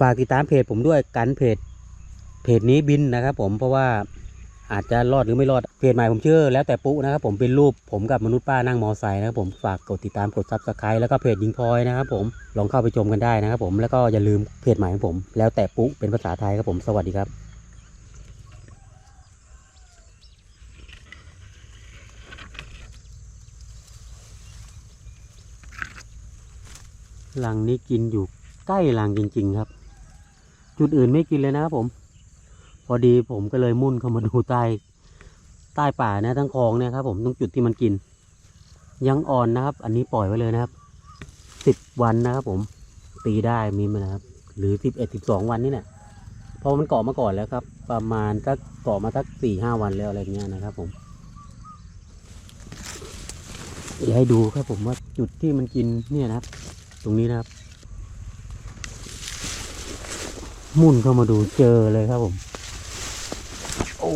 ฝากติดตามเพจผมด้วยกันเพจเพจนี้บินนะครับ ผมเพราะว่าอาจจะรอดหรือไม่รอดเพจใหม่ผมชื่อแล้วแต่ปุ๊นะครับผมเป็นรูปผมกับมนุษย์ป้านั่งมอไซค์นะครับผมฝากกดติดตามกดซับสไครต์แล้วก็เพจยิงพลอยนะครับผมลองเข้าไปชมกันได้นะครับผมแล้วก็อย่าลืมเพจใหม่ของผม แล้วแต่ปุ๊เป็นภาษาไทยครับผมสวัสดีครับหลังนี้กินอยู่ใกล้หลังจริง ๆ ครับ จุดอื่นไม่กินเลยนะครับผม พอดีผมก็เลยมุ่นเข้ามาดูใต้ใต้ป่านะทั้งคลองเนี่ยครับผมตรงจุดที่มันกิน ยังอ่อนนะครับ อันนี้ปล่อยไว้เลยนะครับสิบวันนะครับผม ตีได้มีมานะครับ หรือสิบเอ็ดสิบสองวันนี่เนี่ยเพราะมันเกาะมาก่อนแล้วครับ ประมาณก็เกาะมาสักสี่ห้าวันแล้วอะไรเงี้ยนะครับ ผมเดี๋ยวให้ดูครับผมว่าจุดที่มันกินเนี่ยนะครับ ตรงนี้นะครับ มุ่นเข้ามาดูเจอเลยครับผม โอ้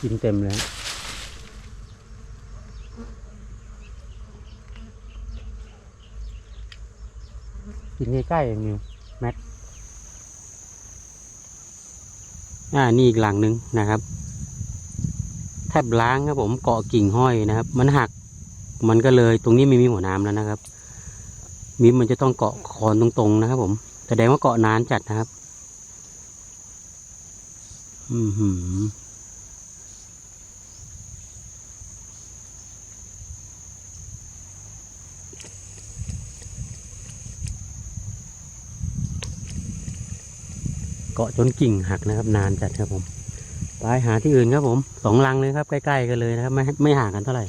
กินเต็มเลยกินใกล้ๆเองนิวแมทอ่า นี่อีกหลังหนึ่งนะครับ แทบล้างครับผมเกาะกิ่งห้อยนะครับ มันหัก มันก็เลยตรงนี้ไม่มีหัวน้ำแล้วนะครับ มิมมันจะต้องเกาะคอนตรงๆนะครับ ผมแสดงว่าเกาะนานจัดนะครับ อือหือเกาะจนกิ่งหักนะครับ นานจัดครับผม ไปหาที่อื่นครับผมสองลังเลยครับ ใกล้ๆกันเลยนะครับ ไม่ไม่ห่างกันเท่าไหร่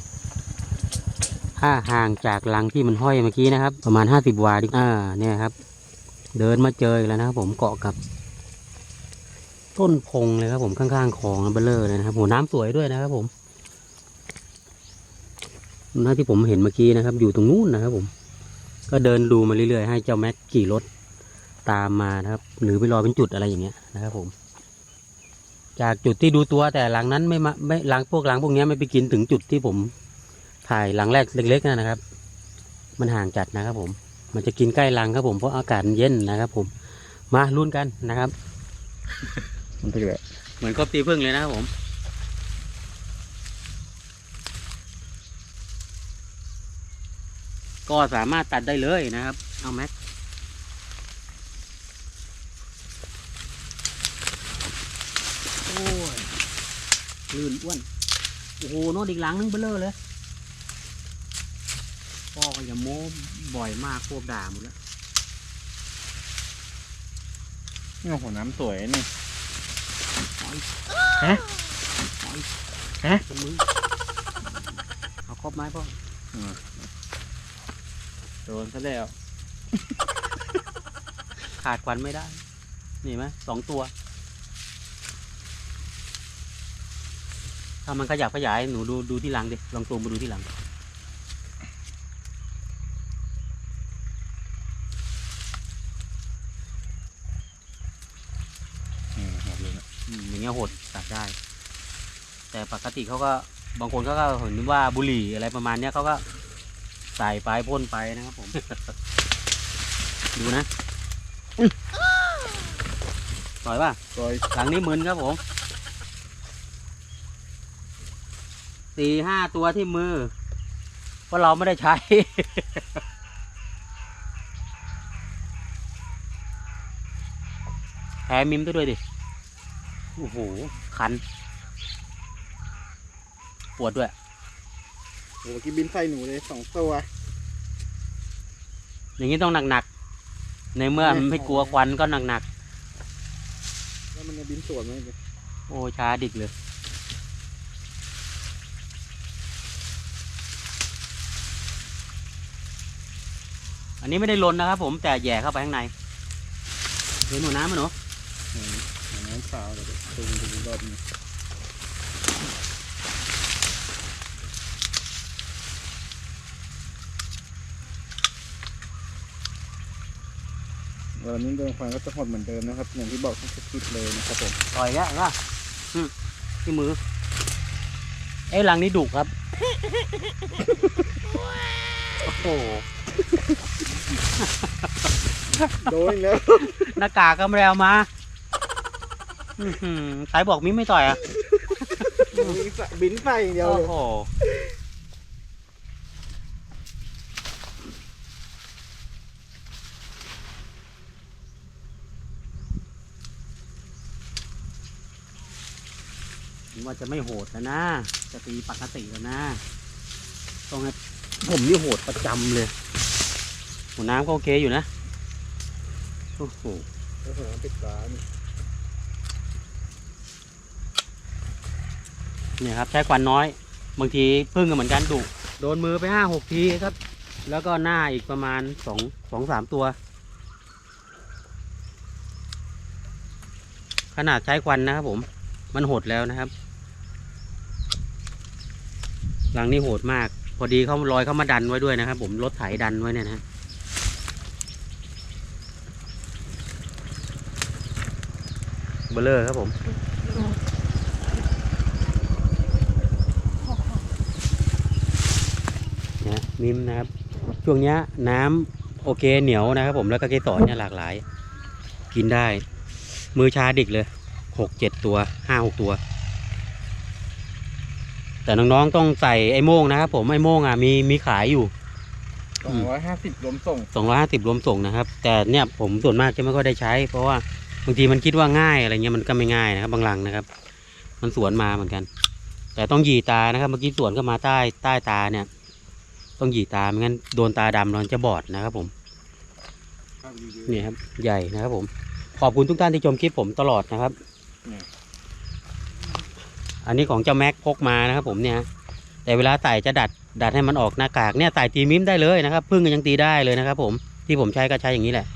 ถ้าห่างจากลังที่มันห้อยเมื่อกี้นะครับ ประมาณห้าสิบวาดิอ่าเนี่ยครับ เดินมาเจออีกแล้วนะครับผมเกาะกับ ต้นพงเลยครับผมข้างๆคลองเบลเลอร์เลยนะครับโหน้ำสวยด้วยนะครับผมหน้าที่ผมเห็นเมื่อกี้นะครับ อยู่ตรงนู้นนะครับผม ก็เดินดูมาเรื่อยๆให้เจ้าแม็กขี่รถตามมานะครับ หรือไปรอเป็นจุดอะไรอย่างเงี้ยนะครับผม จากจุดที่ดูตัวแต่หลังนั้นไม่มาไม่หลังพวกหลังพวกเนี้ยไม่ไปกินถึงจุดที่ผม ถ่ายหลังแรกเล็กๆนะครับ มันห่างจัดนะครับผม มันจะกินใกล้หลังครับผมเพราะอากาศมันเย็นนะครับ ผม มาลุ้นกันนะครับ มันเป็นแบบเหมือนกบตีพึ่งเลยนะครับผมก็สามารถตัดได้เลยนะครับ เอาแม็กโอ้ยลื่นอ้วน โอ้โหโน้ตอีกหลังนึงเบลเลอเลยพ่ อก็อย่าโม้บ่อยมากพวกด่าหมดแล้วนี่หัวน้ำสวยนี่ฮะฮะเป็นมือเอาครบไหมพ่อโดนซะแล้ว ขาดควันไม่ได้ นี่เห็นไหมสองตัว ถ้ามันขยับขยายหนูดูดูที่หลังดิลองตูมมาดูที่หลัง อืมหมดเลยนะ อืมอย่างเงี้ยโหดตัดได้ แต่ปกติเขาก็บางคนเขาก็เห็นว่าบุหรี่อะไรประมาณเนี้ยเขาก็ใส่ไปพ่นไปนะครับผม ดูนะปล่อยป่ะซอยหลังนี้มึนครับผมสี่ห้าตัวที่มือ เพราะเราไม่ได้ใช้แพ้มิมด้วยดิ โอ้โห คัน ปวดด้วยโอ้เมื่อกี้บินใส่หนูเลยสองตัว อย่างนี้ต้องหนักๆ ในเมื่อมันไม่กลัวควันก็หนักแล้วมันจะบินสวนไหมเนี่ยๆ โอ้ช้าดิกเลย อันนี้ไม่ได้ลนนะครับผมแต่แหย่เข้าไปข้างในเห็นหนูน้ำมั้ยหนู อืมหัวน้ำเปล่าเดี๋ยวตูมดูรอบนึงวันนี้เดินฟังก็จะหดเหมือนเดิมนะครับอย่างที่บอกทั้งคลิปเลยนะครับผมต่อยแล้วว่าที่มือเอ้ยหลังนี้ดุครับ โอ้โหโดนอีกแล้วหน้ากากก็ไม่ได้เอามา อื้อหือสายบอกมิ้มไม่ต่อยอะบินไฟอย่างเดียวโอ้เลยโหผมว่าจะไม่โหดแล้วนะ จะตีปกติแล้วนะต้องให้ผมนี่โหดประจำเลยหัวน้ำก็โอเคอยู่นะ โอ้โห โอ้โหปิดฝานี่ เนี่ยครับใช้ควันน้อย บางทีพึ่งก็เหมือนกันดุโดนมือไปห้าหกทีครับ แล้วก็หน้าอีกประมาณสองสองสามตัว ขนาดใช้ควันนะครับผม มันโหดแล้วนะครับ หลังนี้โหดมาก พอดีเขาลอยเข้ามาดันไว้ด้วยนะครับ ผมรถไถดันไว้เนี่ยนะฮะเบลเลอร์ครับผม นะ มิมนะครับ ช่วงเนี้ยน้ำโอเคเหนียวนะครับ ผมแล้วก็เกสรเนี่ยหลากหลาย กินได้ มือชาดิกเลยหกเจ็ดตัวห้าหกตัว แต่น้องๆต้องใส่ไอ้โม่งนะครับผมไอ้โม่งอะมีมีขายอยู่สองร้อยห้าสิบรวมส่งสองร้อยห้าสิบรวมส่งนะครับ แต่เนี่ยผมส่วนมากจะไม่ค่อยได้ใช้ เพราะว่าบางทีมันคิดว่าง่ายอะไรเงี้ยมันก็ไม่ง่ายนะครับ บางหลังนะครับ มันสวนมาเหมือนกัน แต่ต้องหยีตานะครับ เมื่อกี้สวนก็มาใต้ใต้ตาเนี่ย ต้องหยีตาไม่งั้นโดนตาดำเราจะบอดนะครับผมนี่ครับ ใหญ่นะครับผม ขอบคุณทุกท่านที่ชมคลิปผมตลอดนะครับ อันนี้ของเจ้าแม็กพกมานะครับ ผมเนี่ย แต่เวลาไต่จะดัดดัดให้มันออกหน้ากากเนี่ยไต่ตีมิมได้เลยนะครับพึ่งก็ยังตีได้เลยนะครับ ผมที่ผมใช้ก็ใช้อย่างนี้แหละ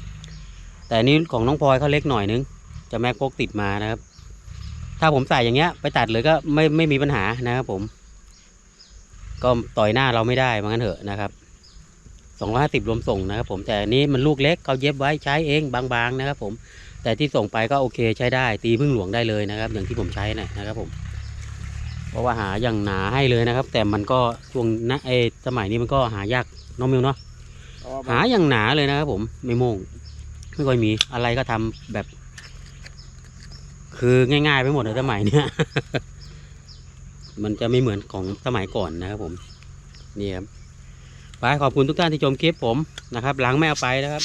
แต่อันนี้ของน้องพลอยเขาเล็กหน่อยนึงจะแม็กพกติดมานะครับ ถ้าผมใส่อย่างเงี้ย ไปตัดเลยก็ไม่ไม่มีปัญหานะครับผม ก็ต่อยหน้าเราไม่ได้เหมือนกันเถอะนะครับสองร้อยห้าสิบรวมส่งนะครับ ผมแต่อันนี้มันลูกเล็กเขาเย็บไว้ใช้เองบางๆนะครับ ผมแต่ที่ส่งไปก็โอเคใช้ได้ ตีพึ่งหลวงได้เลยนะครับ อย่างที่ผมใช้นะนะครับ ผม เพราะว่าหาอย่างหนาให้เลยนะครับ แต่มันก็ช่วงนะเอสมัยนี้มันก็หายากน้องมิวเนาะหาอย่างหนาเลยนะครับ ผมไม่โมงไม่ค่อยมีอะไรก็ทำแบบ คือง่ายๆไปหมดในสมัยเนี้ย มันจะไม่เหมือนของสมัยก่อนนะครับผมนี่ครับไปขอบคุณทุกท่านที่ชมคลิปผมนะครับหลังไม่เอาไปนะครับ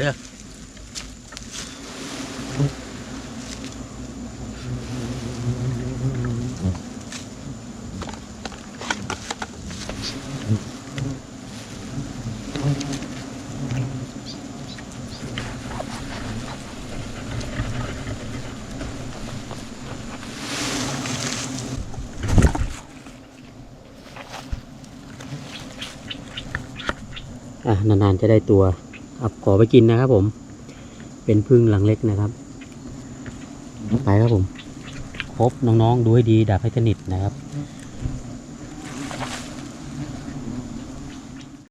เด้ออะนานๆจะได้ตัว อาขอไปกินนะครับผม เป็นพึ่งหลังเล็กนะครับไปครับผม ครบน้องๆ ดูให้ดีดับให้สนิทนะครับ